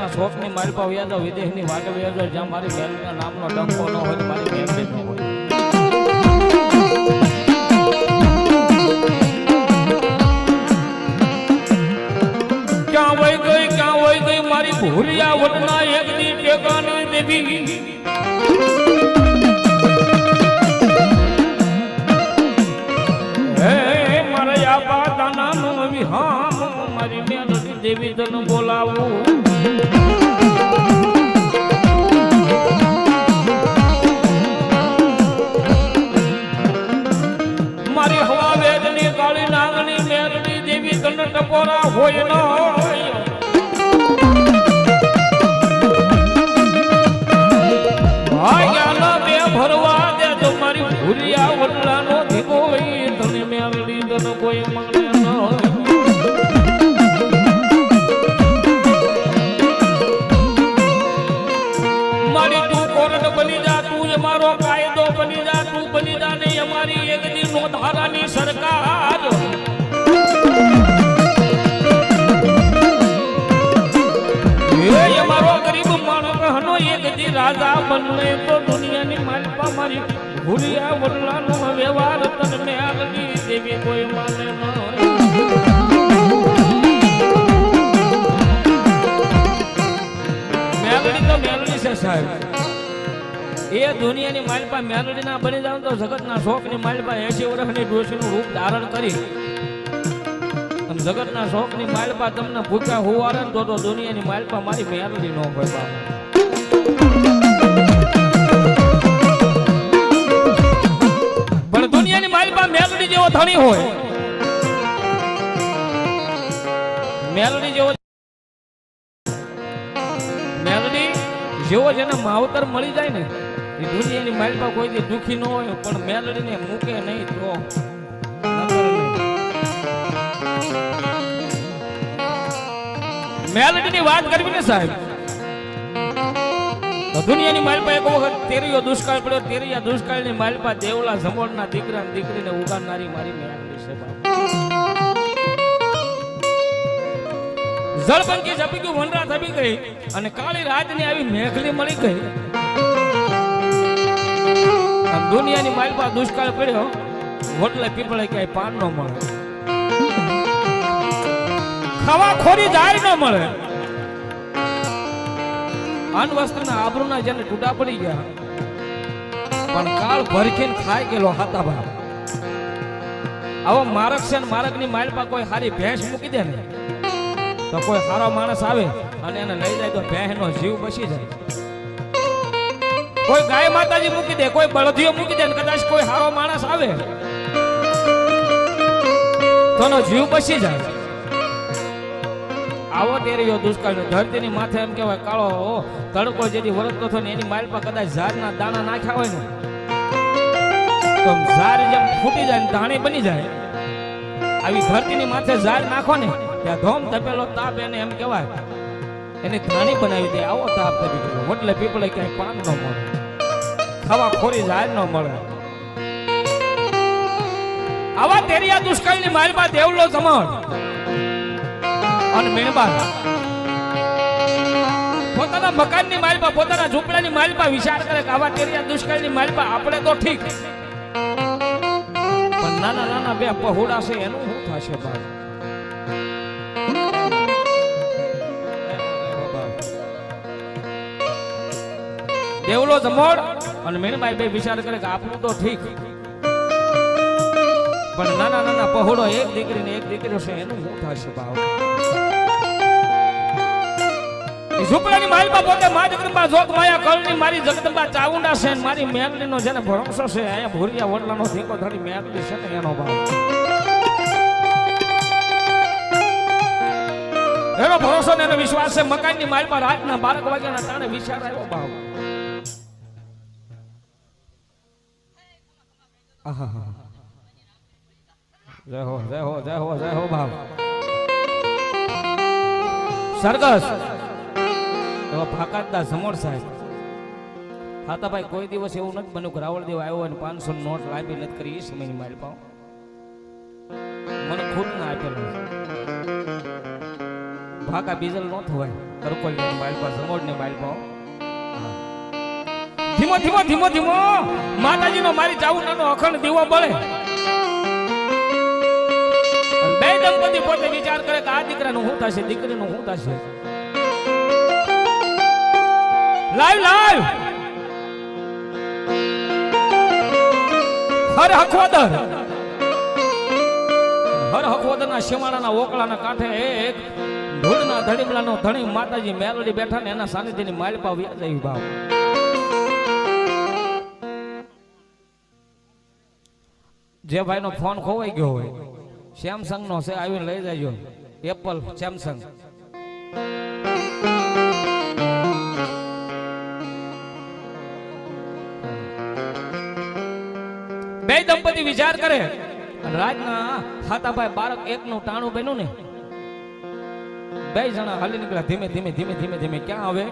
જગતના શોખની મારી પાસે વ્યાજો વિદેશની વાટે વ્યાજો, જ્યાં મારી મેલડીના નામનો ડંકો ન હોય, મારી મેલડી ન હોય. ક્યાં વઈ ગઈ, ક્યાં વઈ ગઈ, મારી ભૂરિયા વટના એકની ટેકાની દેવી હે, મારા યાબા દાનાનો વિહામ મારી મેલડી દેવી તને ટપોરા રાજા તો દુનિયાની માલપા મારી ભૂલિયા વડલાનો વ્યવહાર તને આગલી દેવી કોઈ માને મેલડી તો મેલડી છે સાહેબ. એ દુનિયાની માલપા મેલડીના બની જાવ તો જગતના શોખની માલપા એસી વર્ષની ડોશીનું રૂપ ધારણ કરી. જગતના શોખની માલપા તમને ભૂખ્યા હોવારે તો દુનિયાની માલપા મારી મેલડી નો હોય બાપ. ધણી હોય મેલડી જેવો મેલડી જેવો જેને માવતર મળી જાય ને, એ દુનિયાની માલપા કોઈ દી દુખી ન હોય, પણ મેલડીને મૂકે નહીં તો. મેલડીની વાત કરવી ને સાહેબ દુનિયાની માલપા એક વખત તેરિયો દુષ્કાળ પડ્યો. તેરીયા દુષ્કાળની માલપા દેવલા જમોડના દીકરા દીકરીને ઉગાડનારી મારી મેલડી છે જળબંકી જપી ગયું વનરા થપી ગઈ અને કાળી રાતની આવી મેઘલી મળી ગઈ. દુનિયાની માલપા દુષ્કાળ પડ્યો હોટલે પીપળે ક્યાંય પાન ન મળે. ખાવા ખોરી જાય ન મળે. અન વસ્ત્રના આબરૂના જેને ટૂટા પડી ગયા. પણ કાળ ભરખીને ખાઈ ગયેલો હતા ભાવ આવો મારક છે મારકની માલપા કોઈ સારી ભેંસ મૂકી દે ને, તો કોઈ સારો માણસ આવે અને એને લઈ જાય તો ભેંસનો જીવ બચી જાય. કોઈ ગાય માતાજી મૂકી દે, કોઈ બળદીઓ મૂકી દે કદાચ કોઈ સારો માણસ આવે, તો જીવ બચી જાય. આવો તેરીયો દુષ્કાળ ધરતીની માથે એમ કહેવાય કાળો તડકો જેથી વરસતો થયો ને એની પર કદાચ ઝાડના દાણા નાખ્યા હોય ને, તો ઝાડ જેમ ફૂટી જાય ને બની જાય, આવી ધરતીની માથે ઝાડ નાખો ને, ત્યાં ધોમ તપેલો તાપ એને એમ કહેવાય, એને ધાણી બનાવી દે, આવો તાપ તપી ગયો એટલે પીપળે ક્યાંય પાન ન મળે ખાવા ખોરી ઝાડ ન મળે. આવા તેરિયા દુષ્કાળની માલમાં દેવલો જમણ અને મીણબાર પોતાના મકાનની માલપા પોતાના ઝૂંપડાની માલપા વિચાર કરે કે આવા તેરિયા દુષ્કાળની માલપા આપણે તો ઠીક. પણ નાના નાના બે પહોળા છે, એનું શું થશે બાપ? જમોડ અને મીણબાઈ બે વિચાર કરે કે આપણું તો ઠીક. પણ નાના નાના પહોળો એક દીકરી ને એક દીકરી છે, એનું શું થશે એ ઝૂંપડાની માલમાં પોતે મા જગદંબા જોગ માયા કળની મારી જગદંબા ચાવુંડા છે મારી મેલડીનો જેને ભરોસો છે, અહીંયા ભૂરિયા વડલાનો ધીકો ધરી મેલડી છે ને એનો ભાવ. એનો ભરોસો ને એનો વિશ્વાસ છે, મકાનની માલમાં રાતના બારક વાગ્યાના તાણે વિચાર આવ્યો ભાવ. જય હો જય હો જય હો જય હો ભાવ. સરગસ. એવા ભાકાતદા સમોર સાહેબ. હાતાભાઈ કોઈ દિવસ એવું નથી બન્યું કે રાવળ દેવ આવ્યો અને પાંચસો નોટ લાંબી નથી કરી એ સમયની માલ પાવ મને ખુદ ના આપેલો ભાકા બીજલ નો થવાય. તરકોલિયાની માલપા સમોડની ને હો. હા. ધીમો ધીમો ધીમો ધીમો. માતાજીનો મારી ચાવું નાનો અખંડ દીવો બળે. બે દંપતી પોતે વિચાર કરે કે આ દીકરાનું શું થશે, દીકરીનું શું થશે? લાઈવ લાઈવ હર હખોદર હર હખોદરના શિવાળાના ઓકળાના કાંઠે એક ધૂળના ધડીમલાનો ધણી માતાજી મેલડી બેઠા ને એના સાનિધ્યની માલપા વ્યાજ ભાવ. જે ભાઈનો ફોન ખોવાઈ ગયો હોય સેમસંગ નો છે, આવીને લઈ જાજો. એપલ સેમસંગ બે દંપતી વિચાર કરે. રાજના હાથાભાઈ બાળક એકનું ટાણું બન્યું ને, બે જણા હાલી નીકળ્યા ધીમે ધીમે ધીમે ધીમે ધીમે. ક્યાં આવે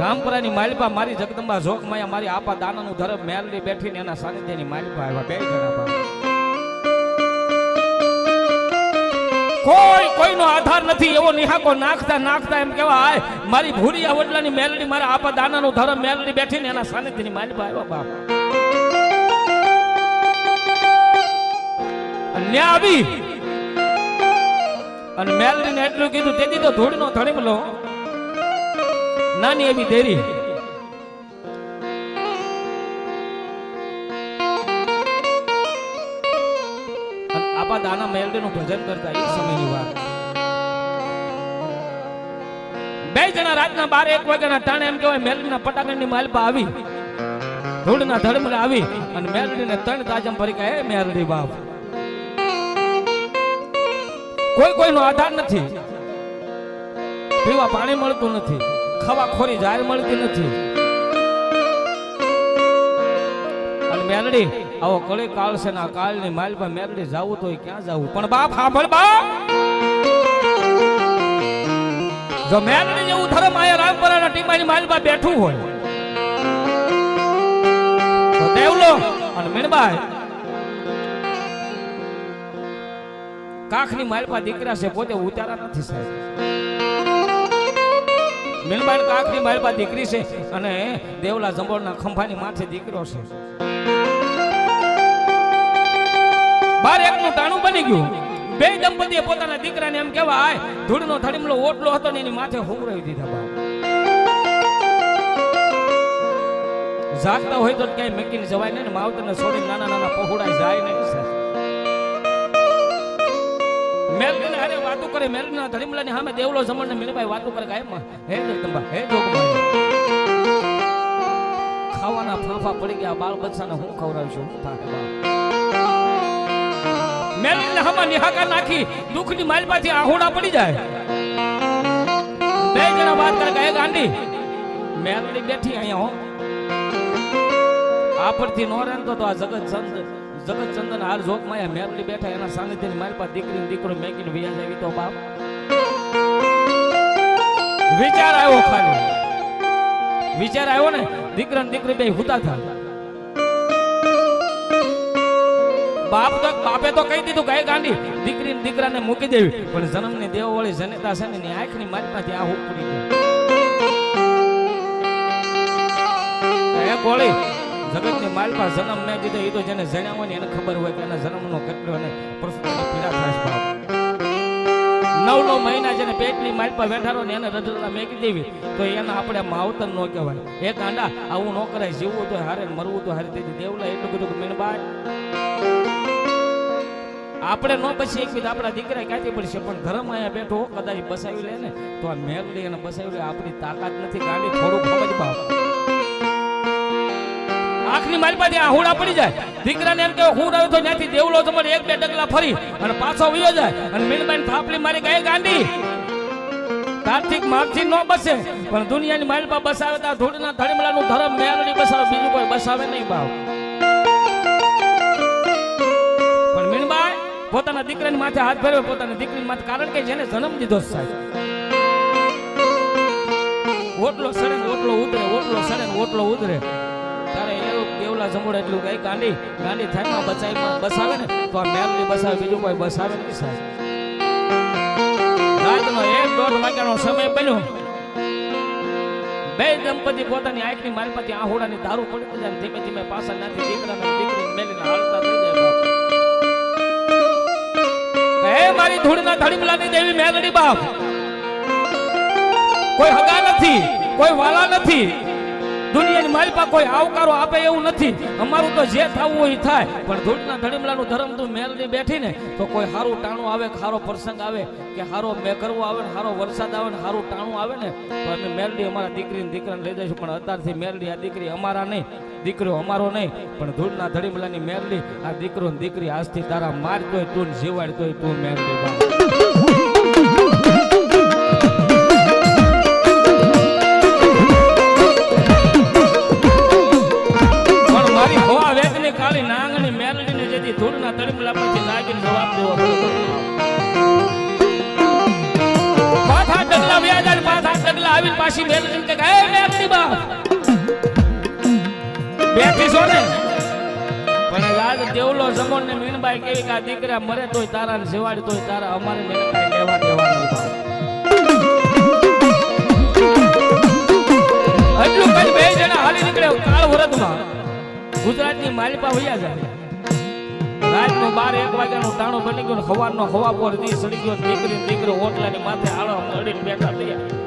રામપુરાની માલપા મારી જગદંબા જોગ માયા મારી આપા દાનાનું ધરમ મેલડી બેઠીને એના સાનિધ્યની માલિપા આવ્યા. બે જણા કોઈ, કોઈનો આધાર નથી, એવો નિહાકો નાખતા નાખતા એમ કહેવાય મારી ભૂરી વડલાની મેલડી, મારા આપા દાનાનું ધરમ મેલડી બેઠીને એના સાનિધ્યની માલિપા આવ્યા, બાપ. અને આવી. અને મેલડીને એટલું કીધું તેથી તો ધૂળનો ધણીમલો. નાની એવી દેરી. આપા દાના મેલડીનું ભજન કરતા એ સમયની વાત. બે જણા રાતના બાર એક વાગ્યાના ટાણે એમ કહેવાય મેલડીના પટાકણની માલપા આવી. ધૂળના ધડમલા આવી અને મેલડીને ત્રણ તાજમ ભરી કહે "હે મેલડી બાપ, કોઈ કોઈનો આધાર નથી. પીવા પાણી મળતું નથી ખાવા ખોરી જાહેર મળતી નથી. અને મેલડી આવો કળી કાળ છે ને આ કાળની માલ પર મેરડી જાવું તો ક્યાં જવું? પણ બાપ, સાંભળ બાપ! જો મેરડી જેવું ધર્મ આયા રામપરાના ટીમાની માલ પર બેઠું હોય દેવલો અને મીણબાઈ, કાખની માલપા દીકરા છે, પોતે ઉતારા નથી સાહેબ. મીણબાઈ કાખની માલપા દીકરી છે અને દેવલા જંબોળના ખંભાની માથે દીકરો છે. બાર એકનું ટાણું બની ગયું. બે દંપતીએ પોતાના દીકરાને એમ કહેવાય ધૂળનો થડીમલો ઓટલો હતો ને એની માથે હુંગરાવી દીધા બાપ. જાગતા હોય તો ક્યાંય મેકીને જવાય નહીં ને માવતરને છોડીને નાના નાના પહોળાઈ જાય નહીં મેલડીને હારે વાતો કરે મેલડીના ધડીમલાની સામે દેવલો જમણને મીણબાઈ વાતો કરે હે હે જોગમાઈ ખાવાના ફાંફા પડી ગયા, બાળ બચ્ચાને હું ખવડાવશું? થાય બા મેલડીને હામાં નિહાકા નાખી, દુઃખની માલમાંથી આહોડા પડી જાય. બે જણા વાત કરે કે હે ગાંડી મેલડી બેઠી અહીંયા હો. આપરથી નો રહેતો તો આ જગત સંત, જગત ચંદન હાર જોક માયા મેરલી બેઠા, એના સાનિધ્યની મારી પાસે દીકરી દીકરો મેકીને વિયા જાવી તો બાપ. વિચાર આવ્યો ખાલી. વિચાર આવ્યો ને દીકરા દીકરી બે હુતા થા. બાપ તો બાપે તો કહી દીધું ગાય ગાંડી દીકરી દીકરાને મૂકી દેવી. પણ જન્મની દેવ વળી જનેતા છે ને આંખની મારી પાસે આ હું પડી ગયો હે જગતની માલપા જન્મ મેં દીધો એ તો જેને જણ્યા હોય ને એને ખબર હોય કે એના જન્મનો કેટલો અને નવ નવ મહિના જેને પેટની માલપા બેઠારો ને એને રજડા મેકી દેવી તો એને આપણે માવતર ન કહેવાય. એ કાંડા આવું ન કરાય, જીવવું તો હારે મરવું તો હારે. તેથી દેવલા એટલું બધું મીનબાઈ આપણે ન બસી એક આપણા દીકરા ક્યાંથી પડશે પણ ઘરમાં અહીંયા બેઠો કદાચ બસાવી લે ને, તો આ મેલડી અને બસાવી લે, આપણી તાકાત નથી, ગાડી થોડું ખબર બાપ. આખની મારી પાસે આહુડા પડી જાય. દીકરાને એમ કે હું રહ્યો તો ત્યાંથી દેવલો તો મને એક બે ડગલા ફરી અને પાછો વયો જાય. અને મીનબાઈ થાપલી મારી ગઈ ગાંડી કાર્તિક માગથી ન બસે. પણ દુનિયાની માલમાં બસાવે તો ધૂળના ધડમલાનું ધર્મ મેળવી બસાવે, બીજું કોઈ બસાવે નહીં બાપ. પોતાના દીકરાની માથે હાથ ફેરવે, પોતાની દીકરીની માથે, કારણ કે જેને જન્મ દીધો સાહેબ. ઓટલો સડે ઓટલો ઉતરે, ઓટલો સડે ઓટલો ઉતરે. તારે એવું દેવલા જમોડ એટલું કઈ ગાંડી ગાંડી થાય બચાવી બસાવે ને, તો આ બીજું કોઈ બસાવે નહીં સાહેબ. દોઢ વાગ્યાનો સમય બન્યો. બે દંપતી પોતાની આંખની માલમાંથી આહોડાની દારૂ પડી જાય ધીમે ધીમે પાછા નાખી દીકરાને દીકરી મેલીને હાલતા મારી ધૂળના ધડીમલાની દેવી મેલડી બાપ. કોઈ હગા નથી કોઈ વાલા નથી. દુનિયાની માલપા કોઈ આવકારો આપે એવું નથી. અમારું તો જે થવું હોય થાય. પણ ધૂળના ધડીમલાનું ધર્મ તું મેલડી બેઠી ને તો કોઈ સારું ટાણું આવે સારો પ્રસંગ આવે કે સારો મેઘરવો આવે ને સારો વરસાદ આવે ને સારું ટાણું આવે ને, તો અમે મેલડી અમારા દીકરીને દીકરાને લઈ જઈશું. પણ અત્યારથી મેલડી આ દીકરી અમારા નહીં, દીકરો અમારો નહીં. પણ ધૂળના ધડીમલાની મેલડી આ દીકરો દીકરી આજથી તારા માર તોય તું ને જીવાડ તોય તું મેલડી જમણ કેવી કે દીકરા મરે તોય તારા ને જીવાડ તોય તારા અમારે લેવા દેવા એટલું કઈ બે જણા હાલી નીકળ્યો કાળ વરદમાં. ગુજરાતની માલિપા હોયા જાય. રાતનો બાર એક વાગ્યાનો તાણો બની ગયો ને સવારનો હવા પર દી સડી ગયો દીકરી દીકરો ઓટલાની માથે આળો અડીને બેઠા થયા.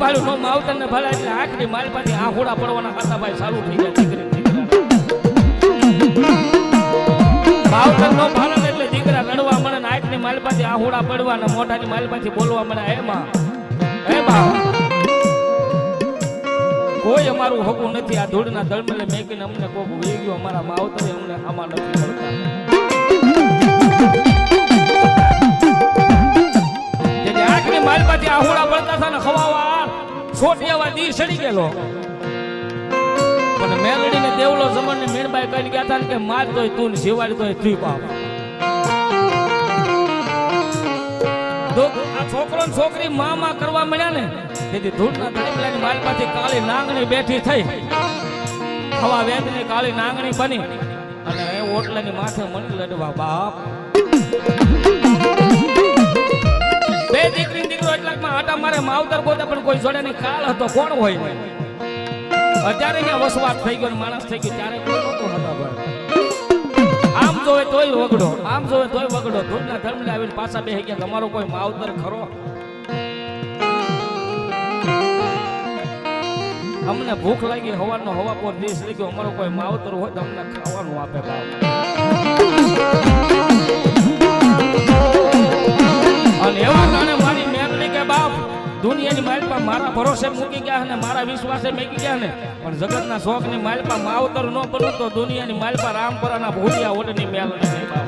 ઝૂપડું નો માવતર ને ભલા એટલે આખરી મારી પાસે આંખોડા પડવાના હતા ભાઈ ચાલુ થઈ જાય દીકરી માવતર નો ભાલન એટલે દીકરા રડવા મળે ને આંખની પાસે આંખોડા પડવા ને મોઢાની પાસે બોલવા મળે. હે માં, હે બા કોઈ અમારું હકું નથી આ ધૂળના દળમલે મેકીને અમને કોક વી ગયો, અમારા માવતરે અમને આમાં નથી મળતા. આંખની માલપાથી આહુડા છોટિયાવા દી સડી ગયેલો. પણ મેલડીને દેવલો જમણને મીણબાઈ કહીને ગયા હતા કે માર તોય તું શિવાડી તોય તું પાપ આ છોકરો છોકરી માં કરવા મળ્યા ને, તેથી ધૂળના મારી પાસે કાળી નાંગણી બેઠી થઈ. હવા વેદની કાળી નાંગણી બની. અને એ ઓટલાની માથે મણી લડવા બાપ. બે દીકરી ને દીકરો એટલાકમાં આટા મારે માવતર પોતે પણ કોઈ જોડે ની કાળ હતો, કોણ હોય? અત્યારે અહીંયા વસવાટ થઈ ગયો માણસ થઈ ગયો, ત્યારે આમ જોવે તોય વગડો, આમ જોવે તોય વગડો. ધૂળના ધર્મને આવીને પાછા બેહી ગયા, તમારો કોઈ માવતર ખરો? અમને ભૂખ લાગી હવાનો હવા પર દેશ લઈ ગયો અમારો કોઈ માવતર હોય તો અમને ખાવાનું આપે બાપ. એવા કારણે મારી મેલડી કે બાપ દુનિયાની માલપા મારા ભરોસે મૂકી ગયા ને મારા વિશ્વાસે મૂકી ગયા ને. પણ જગતના શોખની માલપા માવતર ન બનું તો દુનિયાની માલપા રામપરાના ભૂલિયા ઓડની મેલ નહીં બાપ.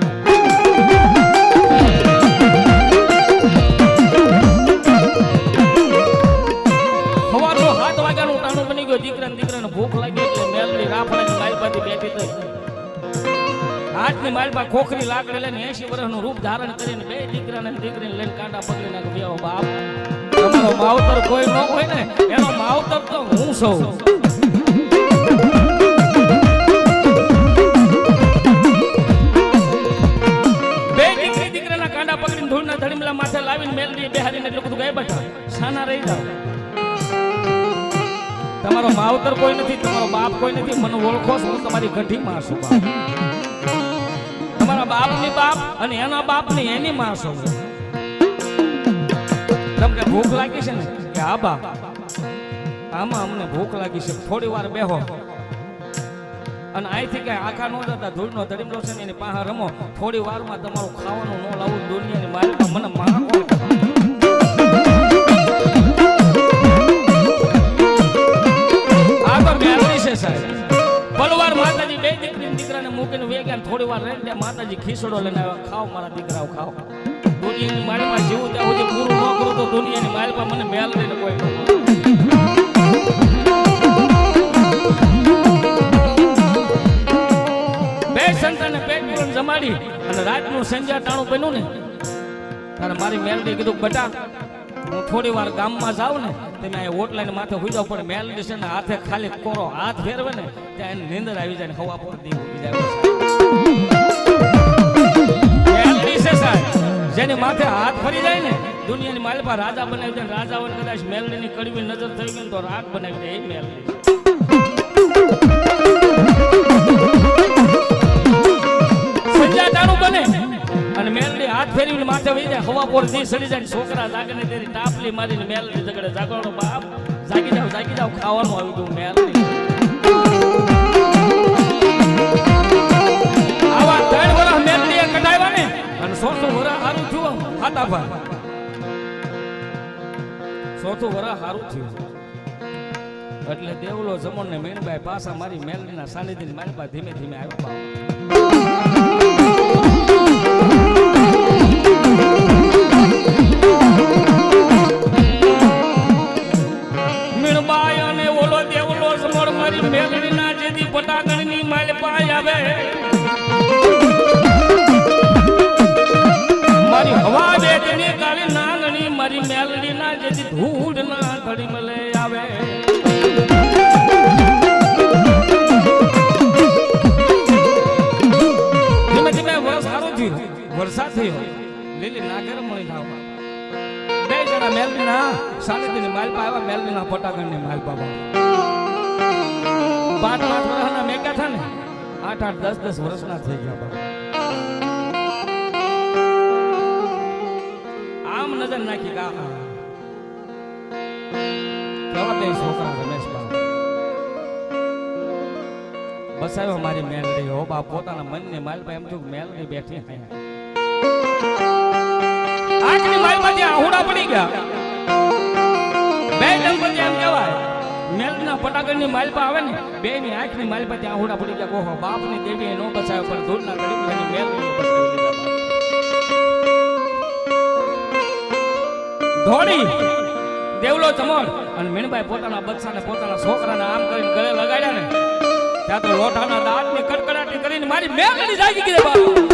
હાથની માલપા ખોખરી લાકડી લઈને એસી વર્ષનું રૂપ ધારણ કરીને બે દીકરાને ને દીકરીને લઈને કાંડા પકડી નાખે, બે બાપ. તમારો માવતર કોઈ ન હોય ને, એનો માવતર તો હું સૌ દીકરી દીકરાના ધૂળના ધડીમલા માથે લાવીને મેલડી બેહારીને એટલું બધું ગઈ બેઠા. સાના રહી જાઓ. તમારો માવતર કોઈ નથી, તમારો બાપ કોઈ નથી, મને ઓળખો છો તમારી ગઢી માં છું બાપ. તમારા બાપની બાપ અને એના બાપની એની માં છું તમને ભૂખ લાગી છે ને? કે આ બા આમાં અમને ભૂખ લાગી છે. થોડી વાર બેહો. અને અહીંથી કઈ આખા નો જતા, ધૂળનો ધડીમલો છે એની પાસે રમો. થોડી વારમાં તમારું ખાવાનું ન લાવું, દુનિયાની મારી મને માં આ તો સાહેબ. દીકરી ને મૂકીને વેગ્યા ને થોડી વાર રહીને ત્યાં માતાજી ખીસડો લઈને આવ્યા. ખાઓ મારા દીકરાઓ, ખાઓ. દુનિયાની માળમાં જીવું ત્યાં સુધી પૂરું ન કરું તો દુનિયાની માળમાં મને મેલ લઈને કોઈ. ન બે સંતાનને પેટ પૂરણ જમાડી અને રાતનું સંજ્યા ટાણું બન્યું ને. ત્યારે મારી મેલડી કીધું, બટા હું થોડી વાર ગામમાં જાઉં ને, તમે અહીંયા ઓટલાઈને માથે હોઈ જાવ પણ મેલડી છે ને હાથે ખાલી કોરો હાથ ફેરવે ને, ત્યાં એની નીંદર આવી જાય ને હવા પર દી ઉડી જાય જેની માથે હાથ ફરી જાય ને, દુનિયાની માલપા રાજા બનાવી દે રાજાઓને કદાચ મેલડીની કડવી નજર થઈ ગઈ તો રાગ બનાવી દે, એ મેલડી સંજાતાનું બને? અને મેલડી હાથ ફેરવીને માથે વહી જાય. હવા પોર દી સડી જાય છોકરા જાગને તેરી ટાપલી મારીને મેલડી ઝઘડે. જાગવાનો બાપ. જાગી જાવ જાગી જાવ. ખાવાનું આવી ગયું મેલડી. આવા ત્રણ વર્ષ મેલડીએ કઢાવ્યા ને, અને સોસો વરા સારું થયું. હાતા ભાઈ ચોથું વરા સારું થયું. એટલે દેવલો જમણ ને મીણબાઈ પાછા મારી મેલડીના સાનિધ્ય મારી પાસે ધીમે ધીમે આવ્યો થયો લીલી નાગર મળી થાવ બે જણા મેલડીના સાનિધ્યની માલપા આવ્યા મેલડીના પટાગણની માલપા પાંચ પાંચ વર્ષના મેકા થા ને, આઠ આઠ દસ દસ વર્ષના થઈ ગયા બાપા. આમ નજર નાખી ગા કેવા બે છોકરા રમેશ બાપા. બસાવ્યો મારી મેલડી. હો બાપ, પોતાના મનની માલપા એમ થયું મેલડી બેઠી અહીંયા આખરી માલમાંથી આહુડા પડી ગયા. બે દંપતી એમ કહેવાય. મેલના પટાગળની માલપા આવે ને બે ની આંખની માલપા ત્યાં આહુડા પડી ગયા. ઓહો, બાપની દેવીએ નો બચાવ્યો, પણ ધૂળના ગરીબની મેલની બચાવી લીધા ધોળી, દેવલો ચમોડ અને મીણભાઈ પોતાના બચ્ચાને પોતાના છોકરાને આમ કરીને ગળે લગાડ્યા ને, ત્યાં તો લોટાના દાંતની કડકડાટી કરીને મારી મેલડી જાગી ગઈ બાપ.